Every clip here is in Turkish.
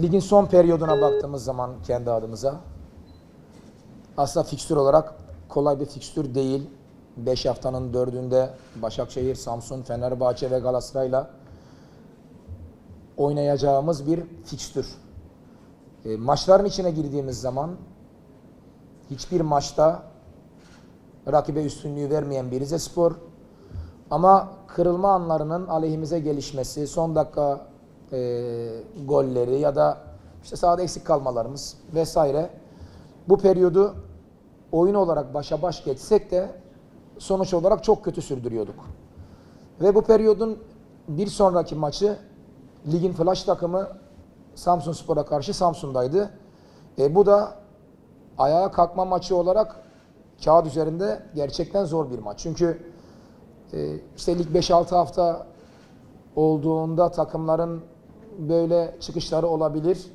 Ligin son periyoduna baktığımız zaman kendi adımıza aslında fikstür olarak kolay bir fikstür değil. 5 haftanın dördünde Başakşehir, Samsun, Fenerbahçe ve Galatasaray'la oynayacağımız bir fikstür. E, maçların içine girdiğimiz zaman hiçbir maçta rakibe üstünlüğü vermeyen bir Rizespor ama kırılma anlarının aleyhimize gelişmesi, son dakika e, golleri ya da işte sahada eksik kalmalarımız vesaire bu periyodu oyun olarak başa baş geçsek de sonuç olarak çok kötü sürdürüyorduk. Ve bu periyodun bir sonraki maçı ligin flash takımı Samsun Spor'a karşı Samsun'daydı. E, bu da ayağa kalkma maçı olarak kağıt üzerinde gerçekten zor bir maç. Çünkü e, işte lig 5-6 hafta olduğunda takımların böyle çıkışları olabilir.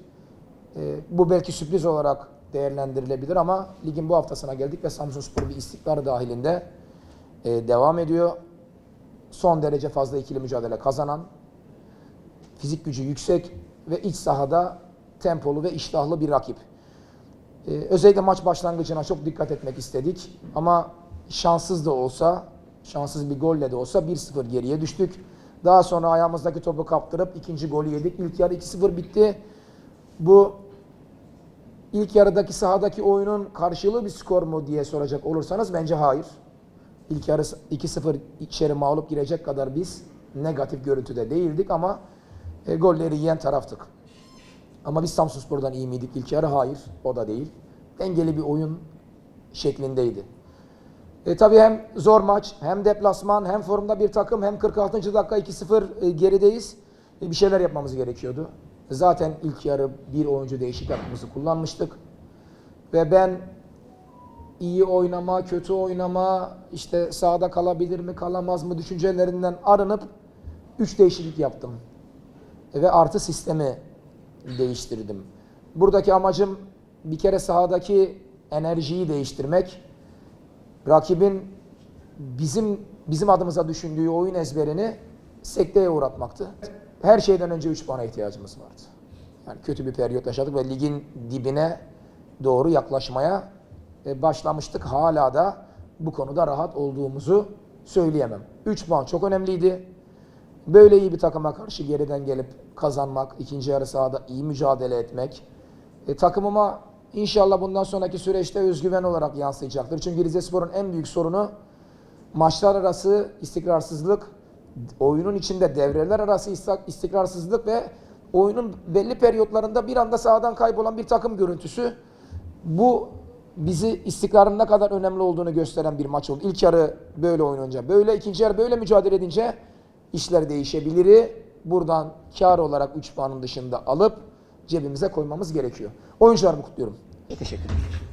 E, bu belki sürpriz olarak değerlendirilebilir ama ligin bu haftasına geldik ve Samsunspor bir istikrar dahilinde e, devam ediyor. Son derece fazla ikili mücadele kazanan, fizik gücü yüksek ve iç sahada tempolu ve iştahlı bir rakip. Ee, özellikle maç başlangıcına çok dikkat etmek istedik. Ama şanssız da olsa, şanssız bir golle de olsa 1-0 geriye düştük. Daha sonra ayağımızdaki topu kaptırıp ikinci golü yedik. İlk yarı 2-0 bitti. Bu ilk yarıdaki sahadaki oyunun karşılığı bir skor mu diye soracak olursanız bence hayır. İlk yarı 2-0 içeri mağlup girecek kadar biz negatif görüntüde değildik ama e, golleri yiyen taraftık. Ama biz Samsunspor'dan iyi miydik ilk yarı? Hayır, o da değil. Dengeli bir oyun şeklindeydi. E, tabii hem zor maç, hem deplasman, hem formda bir takım, hem 46. dakika 2-0 e, gerideyiz. E, bir şeyler yapmamız gerekiyordu. Zaten ilk yarı bir oyuncu değişik hakkımızı kullanmıştık. Ve ben iyi oynama, kötü oynama, işte sahada kalabilir mi, kalamaz mı düşüncelerinden arınıp 3 değişiklik yaptım. E, ve artı sistemi değiştirdim. Buradaki amacım bir kere sahadaki enerjiyi değiştirmek. Rakibin bizim bizim adımıza düşündüğü oyun ezberini sekteye uğratmaktı. Her şeyden önce 3 puana ihtiyacımız vardı. Yani kötü bir periyot yaşadık ve ligin dibine doğru yaklaşmaya e, başlamıştık. Hala da bu konuda rahat olduğumuzu söyleyemem. 3 puan çok önemliydi. Böyle iyi bir takıma karşı geriden gelip kazanmak, ikinci yarı sahada iyi mücadele etmek, e, takımıma inşallah bundan sonraki süreçte özgüven olarak yansıyacaktır. Çünkü Rizespor'un en büyük sorunu maçlar arası istikrarsızlık, oyunun içinde devreler arası istik- istikrarsızlık ve oyunun belli periyotlarında bir anda sahadan kaybolan bir takım görüntüsü. Bu bizi istikrarın ne kadar önemli olduğunu gösteren bir maç oldu. İlk yarı böyle oynanınca, böyle ikinci yarı böyle mücadele edince işler değişebilir. Buradan kar olarak 3 puanın dışında alıp cebimize koymamız gerekiyor. Oyuncularımı kutluyorum. Teşekkür ederim.